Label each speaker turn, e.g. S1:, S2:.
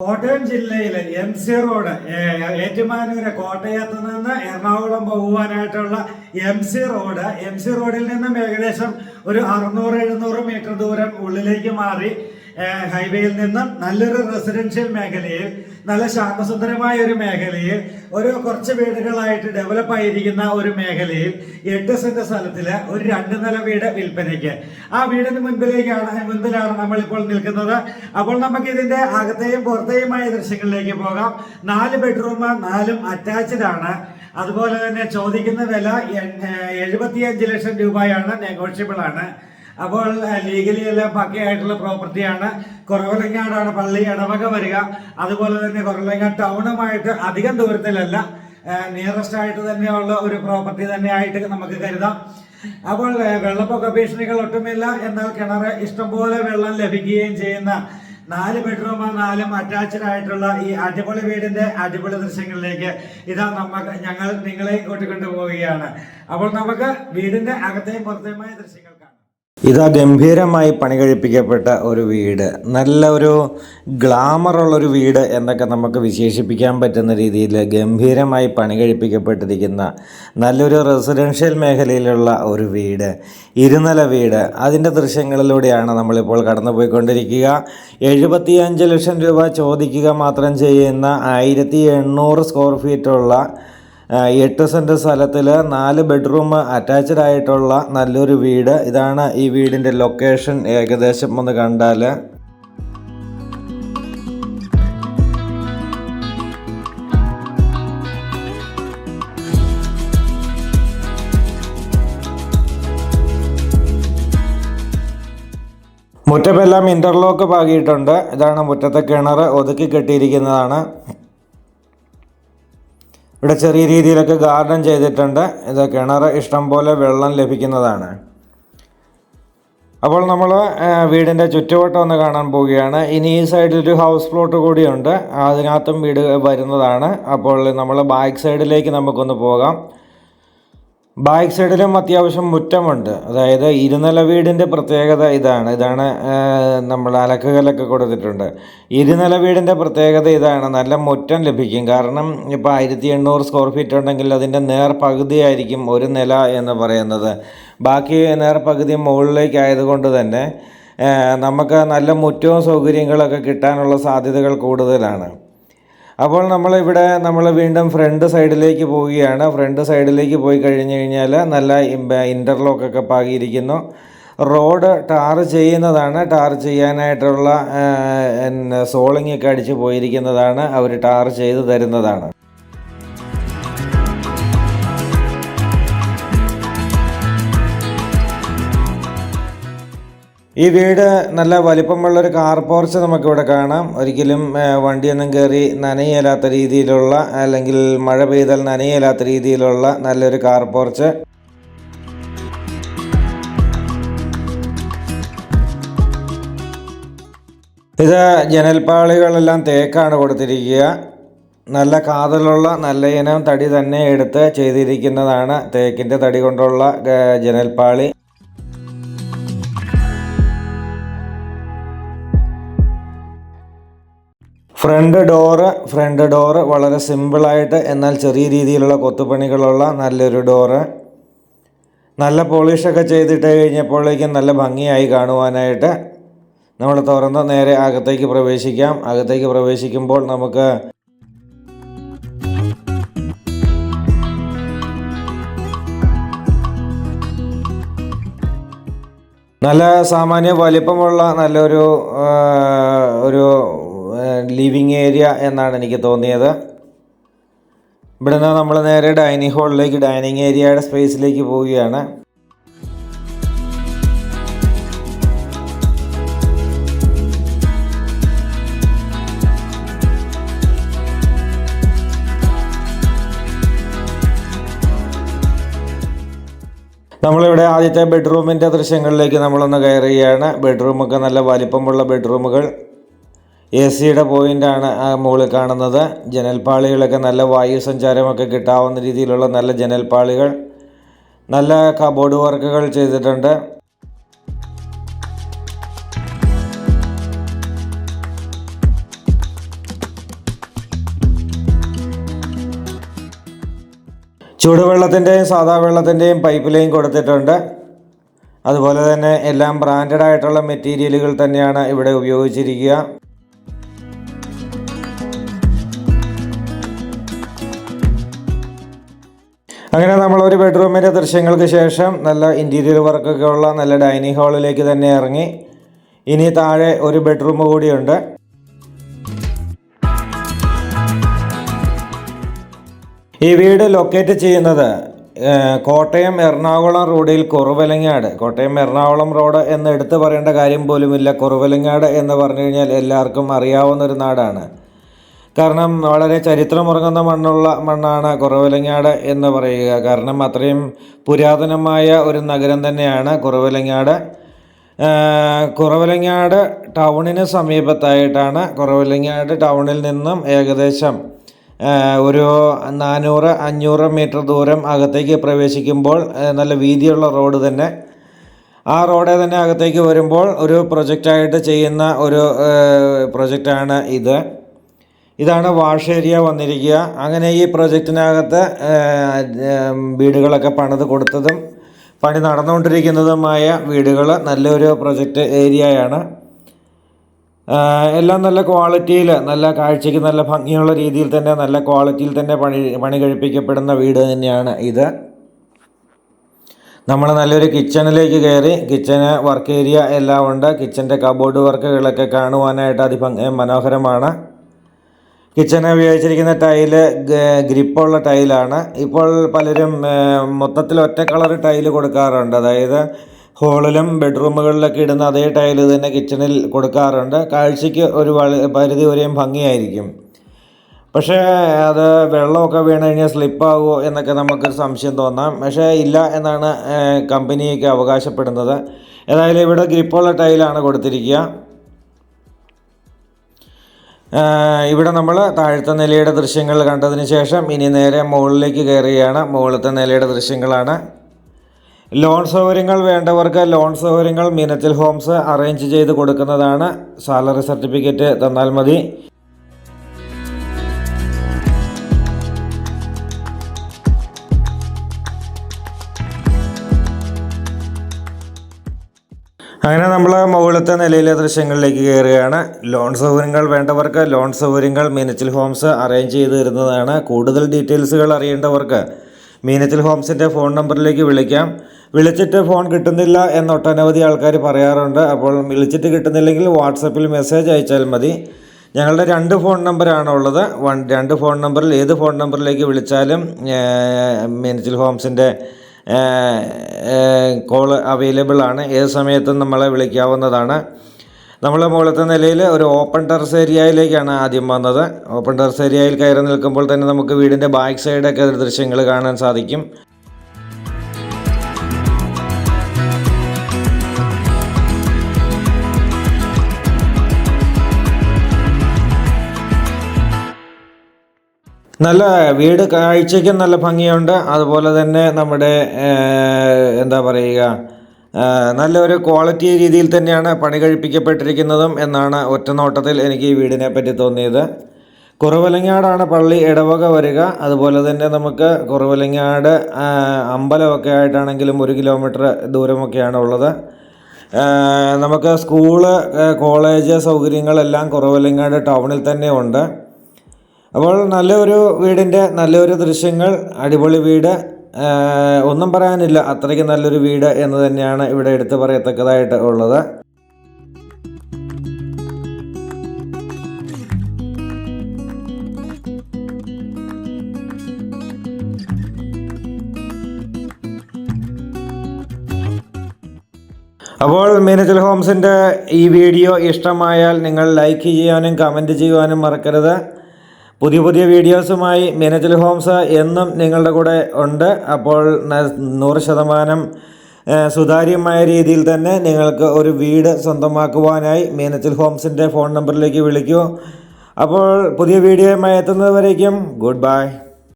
S1: കോട്ടയം ജില്ലയിലെ M C road Ettumanoor കോട്ടയത്ത് നിന്ന് Ernakulam പോകുവാനായിട്ടുള്ള M C road M C റോഡിൽ നിന്നും ഏകദേശം ഒരു അറുന്നൂറ് എഴുന്നൂറ് മീറ്റർ ദൂരം ഉള്ളിലേക്ക് മാറി. ഹൈവേയിൽ നിന്നും നല്ലൊരു റെസിഡൻഷ്യൽ മേഖലയിൽ നല്ല ശാന്തസുന്ദരമായ ഒരു മേഖലയിൽ ഒരു കുറച്ച് വീടുകളായിട്ട് ഡെവലപ്പ് ആയിരിക്കുന്ന ഒരു മേഖലയിൽ എട്ട് സെന്റ് സ്ഥലത്തിൽ ഒരു രണ്ട് നില വീട് വിൽപ്പനയ്ക്ക്. ആ വീടിന് മുൻപിലേക്കാണ് മുൻപിലാണ് നമ്മൾ ഇപ്പോൾ നിൽക്കുന്നത്. അപ്പോൾ നമുക്ക് ഇതിന്റെ അകത്തെയും പുറത്തെയുമായ ദൃശ്യങ്ങളിലേക്ക് പോകാം. നാല് ബെഡ്റൂം നാലും അറ്റാച്ച്ഡ് ആണ്. അതുപോലെ തന്നെ ചോദിക്കുന്ന വില എഴുപത്തിയഞ്ച് ലക്ഷം രൂപയാണ് നെഗോഷ്യബിൾ ആണ്. അപ്പോൾ ലീഗലി എല്ലാം പക്കയായിട്ടുള്ള പ്രോപ്പർട്ടിയാണ് കുറവലങ്ങാടാണ് പള്ളി ഇടവക വരിക. അതുപോലെ തന്നെ കുറവലങ്ങാട് ടൗണുമായിട്ട് അധികം ദൂരത്തിലല്ല. നിയറസ്റ്റ് ആയിട്ട് തന്നെയുള്ള ഒരു പ്രോപ്പർട്ടി തന്നെയായിട്ട് നമുക്ക് കരുതാം. അപ്പോൾ വെള്ളപ്പൊക്ക ഭീഷണികൾ ഒട്ടുമില്ല. എന്നാൽ കിണർ ഇഷ്ടംപോലെ വെള്ളം ലഭിക്കുകയും ചെയ്യുന്ന നാല് ബെഡ്റൂം നാലും അറ്റാച്ച്ഡ് ആയിട്ടുള്ള ഈ അടിപൊളി വീടിന്റെ അടിപൊളി ദൃശ്യങ്ങളിലേക്ക് ഇതാ നമുക്ക് ഞങ്ങൾ നിങ്ങളെയും കൂട്ടിക്കൊണ്ടു പോവുകയാണ് അപ്പോൾ നമുക്ക് വീടിന്റെ അകത്തെയും പുറത്തെയുമായ ദൃശ്യങ്ങൾ കാണാം.
S2: ഇതാ ഗംഭീരമായി പണി കഴിപ്പിക്കപ്പെട്ട ഒരു വീട്. നല്ല ഒരു ഗ്ലാമറുള്ളൊരു വീട് എന്നൊക്കെ നമുക്ക് വിശേഷിപ്പിക്കാൻ പറ്റുന്ന രീതിയിൽ ഗംഭീരമായി പണി കഴിപ്പിക്കപ്പെട്ടിരിക്കുന്ന നല്ലൊരു റെസിഡൻഷ്യൽ മേഖലയിലുള്ള ഒരു വീട്. ഇരുനില വീട്. അതിന്റെ ദൃശ്യങ്ങളിലൂടെയാണ് നമ്മളിപ്പോൾ കടന്നുപോയിക്കൊണ്ടിരിക്കുക. എഴുപത്തിയഞ്ച് ലക്ഷം രൂപ ചോദിക്കുക മാത്രം ചെയ്യുന്ന ആയിരത്തി എണ്ണൂറ് സ്ക്വയർ ഫീറ്റുള്ള എട്ട് സെന്റ് സ്ഥലത്തിൽ നാല് ബെഡ്റൂം അറ്റാച്ച്ഡ് ആയിട്ടുള്ള നല്ലൊരു വീട്. ഇതാണ് ഈ വീടിന്റെ ലൊക്കേഷൻ ഏകദേശം ഒന്ന് കണ്ടാൽ മുറ്റമെല്ലാം ഇന്റർലോക്ക് പാകിയിട്ടുണ്ട്. ഇതാണ് മുറ്റത്തെ കിണർ ഒതുക്കി കെട്ടിയിരിക്കുന്നതാണ്. ഇവിടെ ചെറിയ രീതിയിലൊക്കെ ഗാർഡൻ ചെയ്തിട്ടുണ്ട്. ഇത് കിണർ ഇഷ്ടം പോലെ വെള്ളം ലഭിക്കുന്നതാണ്. അപ്പോൾ നമ്മൾ വീടിന്റെ ചുറ്റുവട്ടം ഒന്ന് കാണാൻ പോവുകയാണ്. ഇനി ഈ സൈഡിൽ ഒരു ഹൗസ് പ്ലോട്ട് കൂടിയുണ്ട്. അതിനകത്തും വീട് വരുന്നതാണ്. അപ്പോൾ നമ്മൾ ബാക്ക് സൈഡിലേക്ക് നമുക്കൊന്ന് പോകാം. ബാക്ക് സൈഡിലും അത്യാവശ്യം മുറ്റമുണ്ട്. അതായത് ഇരുനില വീടിന്റെ പ്രത്യേകത ഇതാണ്. ഇതാണ് നമ്മൾ അലക്കുകലൊക്കെ കൊടുത്തിട്ടുണ്ട്. ഇരുനില വീടിന്റെ പ്രത്യേകത ഇതാണ്. നല്ല മുറ്റം ലഭിക്കും. കാരണം ഇപ്പോൾ ആയിരത്തി എണ്ണൂറ് സ്ക്വയർ ഫീറ്റ് ഉണ്ടെങ്കിൽ അതിന്റെ നേർ പകുതിയായിരിക്കും ഒരു നില എന്ന് പറയുന്നത്. ബാക്കി നേർ പകുതി മുകളിലേക്ക് ആയതുകൊണ്ട് തന്നെ നമുക്ക് നല്ല മുറ്റവും സൗകര്യങ്ങളൊക്കെ കിട്ടാനുള്ള സാധ്യതകൾ കൂടുതലാണ്. അപ്പോൾ നമ്മളിവിടെ നമ്മൾ വീണ്ടും ഫ്രണ്ട് സൈഡിലേക്ക് പോവുകയാണ്. ഫ്രണ്ട് സൈഡിലേക്ക് പോയി കഴിഞ്ഞ് കഴിഞ്ഞാൽ നല്ല ഇന്റർലോക്കൊക്കെ പാകിയിരിക്കുന്നു. റോഡ് ടാർ ചെയ്യുന്നതാണ്. ടാർ ചെയ്യാനായിട്ടുള്ള സോളിങ്ങൊക്കെ അടിച്ച് പോയിരിക്കുന്നതാണ്. അവർ ടാർ ചെയ്ത് തരുന്നതാണ്. ഈ വീട് നല്ല വലിപ്പമുള്ളൊരു കാർ പോർച്ച് നമുക്കിവിടെ കാണാം. ഒരിക്കലും വണ്ടിയൊന്നും കയറി നനയില്ലാത്ത രീതിയിലുള്ള അല്ലെങ്കിൽ മഴ പെയ്താൽ നനയില്ലാത്ത രീതിയിലുള്ള നല്ലൊരു കാർ പോർച്ച് ഇത് ജനൽപ്പാളികളെല്ലാം തേക്കാണ് കൊടുത്തിരിക്കുക. നല്ല കാതലുള്ള നല്ല ഇനം തടി തന്നെ എടുത്ത് ചെയ്തിരിക്കുന്നതാണ് തേക്കിന്റെ തടി കൊണ്ടുള്ള ജനൽപാളി ഫ്രണ്ട് ഡോറ് ഫ്രണ്ട് ഡോറ് വളരെ സിമ്പിളായിട്ട് എന്നാൽ ചെറിയ രീതിയിലുള്ള കൊത്തുപണികളുള്ള നല്ലൊരു ഡോറ്. നല്ല പോളിഷൊക്കെ ചെയ്തിട്ട് കഴിഞ്ഞപ്പോഴേക്കും നല്ല ഭംഗിയായി കാണുവാനായിട്ട് നമ്മൾ തുറന്ന് നേരെ അകത്തേക്ക് പ്രവേശിക്കാം. അകത്തേക്ക് പ്രവേശിക്കുമ്പോൾ നമുക്ക് നല്ല സാമാന്യ വലിപ്പമുള്ള നല്ലൊരു ഒരു ലിവിങ് ഏരിയ എന്നാണ് എനിക്ക് തോന്നിയത്. ഇവിടുന്ന് നമ്മൾ നേരെ ഡൈനിങ് ഹാളിലേക്ക് ഡൈനിങ് ഏരിയയുടെ സ്പേസിലേക്ക് പോവുകയാണ്. നമ്മളിവിടെ ആദ്യത്തെ ബെഡ്റൂമിന്റെ ദൃശ്യങ്ങളിലേക്ക് നമ്മളൊന്ന് കയറുകയാണ്. ബെഡ്റൂമൊക്കെ നല്ല വലിപ്പമുള്ള ബെഡ്റൂമുകൾ എ സിയുടെ പോയിന്റാണ് മുകളിൽ കാണുന്നത്. ജനൽപ്പാളികളൊക്കെ നല്ല വായു സഞ്ചാരമൊക്കെ കിട്ടാവുന്ന രീതിയിലുള്ള നല്ല ജനൽപ്പാളികൾ നല്ല കബോർഡ് വർക്കുകൾ ചെയ്തിട്ടുണ്ട്. ചൂടുവെള്ളത്തിന്റെയും സാധാ വെള്ളത്തിന്റെയും പൈപ്പ് ലൈൻ കൊടുത്തിട്ടുണ്ട്. അതുപോലെ തന്നെ എല്ലാം ബ്രാൻഡഡ് ആയിട്ടുള്ള മെറ്റീരിയലുകൾ തന്നെയാണ് ഇവിടെ ഉപയോഗിച്ചിരിക്കുക. അങ്ങനെ നമ്മൾ ഒരു ബെഡ്റൂമിന്റെ ദൃശ്യങ്ങൾക്ക് ശേഷം നല്ല ഇന്റീരിയർ വർക്കൊക്കെ ഉള്ള നല്ല ഡൈനിങ് ഹാളിലേക്ക് തന്നെ ഇറങ്ങി. ഇനി താഴെ ഒരു ബെഡ്റൂം കൂടിയുണ്ട്. ഈ വീട് ലൊക്കേറ്റ് ചെയ്യുന്നത് കോട്ടയം എറണാകുളം റോഡിൽ കുറവലങ്ങാട്. കോട്ടയം എറണാകുളം റോഡ് എന്ന് എടുത്തു പറയേണ്ട കാര്യം പോലുമില്ല. കുറവലങ്ങാട് എന്ന് പറഞ്ഞു കഴിഞ്ഞാൽ എല്ലാവർക്കും അറിയാവുന്ന ഒരു നാടാണ്. കാരണം വളരെ ചരിത്രമുറങ്ങുന്ന മണ്ണുള്ള മണ്ണാണ് കുറവലങ്ങാട് എന്ന് പറയുക. കാരണം അത്രയും പുരാതനമായ ഒരു നഗരം തന്നെയാണ് കുറവലങ്ങാട്. കുറവലങ്ങാട് ടൗണിന് സമീപത്തായിട്ടാണ് കുറവലങ്ങാട് ടൗണിൽ നിന്നും ഏകദേശം ഒരു നാനൂറ് അഞ്ഞൂറ് മീറ്റർ ദൂരം അകത്തേക്ക് പ്രവേശിക്കുമ്പോൾ നല്ല വീതിയുള്ള റോഡ് തന്നെ. ആ റോഡ് തന്നെ അകത്തേക്ക് വരുമ്പോൾ ഒരു പ്രൊജക്റ്റായിട്ട് ചെയ്യുന്ന ഒരു പ്രൊജക്റ്റാണ് ഇത്. ഇതാണ് വാഷ് ഏരിയ വന്നിരിക്കുക. അങ്ങനെ ഈ പ്രൊജക്റ്റിനകത്ത് വീടുകളൊക്കെ പണിത് കൊടുത്തതും പണി നടന്നുകൊണ്ടിരിക്കുന്നതുമായ വീടുകൾ നല്ലൊരു പ്രൊജക്റ്റ് ഏരിയയാണ്. എല്ലാം നല്ല ക്വാളിറ്റിയിൽ നല്ല കാഴ്ചയ്ക്ക് നല്ല ഭംഗിയുള്ള രീതിയിൽ തന്നെ നല്ല ക്വാളിറ്റിയിൽ തന്നെ പണി പണി കഴിപ്പിക്കപ്പെടുന്ന വീട് തന്നെയാണ് ഇത്. നമ്മൾ നല്ലൊരു കിച്ചണിലേക്ക് കയറി കിച്ചന് വർക്ക് ഏരിയ എല്ലാം ഉണ്ട്. കിച്ചന്റെ കബോർഡ് വർക്കുകളൊക്കെ കാണുവാനായിട്ട് അതിഭംഗ മനോഹരമാണ്. കിച്ചണ് ഉപയോഗിച്ചിരിക്കുന്ന ടൈൽ ഗ്രിപ്പുള്ള ടൈലാണ്. ഇപ്പോൾ പലരും മൊത്തത്തിൽ ഒറ്റ കളർ ടൈൽ കൊടുക്കാറുണ്ട്. അതായത് ഹോളിലും ബെഡ്റൂമുകളിലൊക്കെ ഇടുന്ന അതേ ടൈൽ തന്നെ കിച്ചണിൽ കൊടുക്കാറുണ്ട്. കാഴ്ചയ്ക്ക് ഒരു പരിധി വരെയും ഭംഗിയായിരിക്കും. പക്ഷേ അത് വെള്ളമൊക്കെ വീണ് കഴിഞ്ഞാൽ സ്ലിപ്പാകുമോ എന്നൊക്കെ നമുക്ക് സംശയം തോന്നാം. പക്ഷേ ഇല്ല എന്നാണ് കമ്പനിയൊക്കെ അവകാശപ്പെടുന്നത്. ഏതായാലും ഇവിടെ ഗ്രിപ്പുള്ള ടൈലാണ് കൊടുത്തിരിക്കുക. ഇവിടെ നമ്മൾ താഴത്തെ നിലയുടെ ദൃശ്യങ്ങൾ കണ്ടതിന് ശേഷം ഇനി നേരെ മുകളിലേക്ക് കയറുകയാണ് മുകളിലത്തെ നിലയുടെ ദൃശ്യങ്ങളാണ്. ലോൺ സൗകര്യങ്ങൾ വേണ്ടവർക്ക് ലോൺ സൗകര്യങ്ങൾ മീനച്ചൽ ഹോംസ് അറേഞ്ച് ചെയ്ത് കൊടുക്കുന്നതാണ്. സാലറി സർട്ടിഫിക്കറ്റ് തന്നാൽ മതി. അങ്ങനെ നമ്മൾ മുകളിലത്തെ നിലയിലെ ദൃശ്യങ്ങളിലേക്ക് കയറുകയാണ്. ലോൺ സൗകര്യങ്ങൾ വേണ്ടവർക്ക് ലോൺ സൗകര്യങ്ങൾ മീനച്ചിൽ ഹോംസ് അറേഞ്ച് ചെയ്ത് തരുന്നതാണ്. കൂടുതൽ ഡീറ്റെയിൽസുകൾ അറിയേണ്ടവർക്ക് മീനച്ചിൽ ഹോംസിന്റെ ഫോൺ നമ്പറിലേക്ക് വിളിക്കാം. വിളിച്ചിട്ട് ഫോൺ കിട്ടുന്നില്ല എന്ന് ഒട്ടനവധി ആൾക്കാർ പറയാറുണ്ട്. അപ്പോൾ വിളിച്ചിട്ട് കിട്ടുന്നില്ലെങ്കിൽ വാട്സപ്പിൽ മെസ്സേജ് അയച്ചാൽ മതി. ഞങ്ങളുടെ രണ്ട് ഫോൺ നമ്പറാണ് ഉള്ളത്. വൺ രണ്ട് ഫോൺ നമ്പറിൽ ഏത് ഫോൺ നമ്പറിലേക്ക് വിളിച്ചാലും മീനച്ചിൽ ഹോംസിന്റെ കോൾ അവൈലബിൾ ആണ്. ഏത് സമയത്തും നമ്മളെ വിളിക്കാവുന്നതാണ്. നമ്മൾ മുകളിലത്തെ നിലയിൽ ഒരു ഓപ്പൺ ടെറസ് ഏരിയയിലേക്കാണ് ആദ്യം വന്നത്. ഓപ്പൺ ടെറസ് ഏരിയയിൽ കയറി നിൽക്കുമ്പോൾ തന്നെ നമുക്ക് വീടിന്റെ ബാക്ക് സൈഡൊക്കെ ദൃശ്യങ്ങൾ കാണാൻ സാധിക്കും. നല്ല വീട് കാഴ്ചയ്ക്കും നല്ല ഭംഗിയുണ്ട്. അതുപോലെ തന്നെ നമ്മുടെ എന്താ പറയുക നല്ലൊരു ക്വാളിറ്റി രീതിയിൽ തന്നെയാണ് പണി കഴിപ്പിക്കപ്പെട്ടിരിക്കുന്നതും എന്നാണ് ഒറ്റ നോട്ടത്തിൽ എനിക്ക് ഈ വീടിനെ പറ്റി തോന്നിയത്. കുറവലങ്ങാടാണ് പള്ളി ഇടവക വരിക. അതുപോലെ തന്നെ നമുക്ക് കുറവലങ്ങാട് അമ്പലമൊക്കെ ആയിട്ടാണെങ്കിലും ഒരു കിലോമീറ്റർ ദൂരമൊക്കെയാണ് ഉള്ളത്. നമുക്ക് സ്കൂൾ കോളേജ് സൗകര്യങ്ങളെല്ലാം കുറവലങ്ങാട് ടൗണിൽ തന്നെ ഉണ്ട്. അപ്പോൾ നല്ലൊരു വീടിന്റെ നല്ലൊരു ദൃശ്യങ്ങൾ അടിപൊളി വീട് ഒന്നും പറയാനില്ല അത്രയ്ക്ക് നല്ലൊരു വീട് എന്ന് തന്നെയാണ് ഇവിടെ എടുത്തു പറയത്തക്കതായിട്ട് ഉള്ളത്. അപ്പോൾ മീനച്ചൽ ഹോംസിന്റെ ഈ വീഡിയോ ഇഷ്ടമായാൽ നിങ്ങൾ ലൈക്ക് ചെയ്യാനും കമന്റ് ചെയ്യുവാനും മറക്കരുത്. പുതിയ പുതിയ വീഡിയോസുമായി മീനച്ചൽ ഹോംസ് എന്നും നിങ്ങളുടെ കൂടെ ഉണ്ട്. അപ്പോൾ നൂറ് ശതമാനം സുതാര്യമായ രീതിയിൽ തന്നെ നിങ്ങൾക്ക് ഒരു വീട് സ്വന്തമാക്കുവാനായി മീനച്ചൽ ഹോംസിന്റെ ഫോൺ നമ്പറിലേക്ക് വിളിക്കൂ. അപ്പോൾ പുതിയ വീഡിയോയുമായി എത്തുന്നതുവരേക്കും ഗുഡ് ബൈ.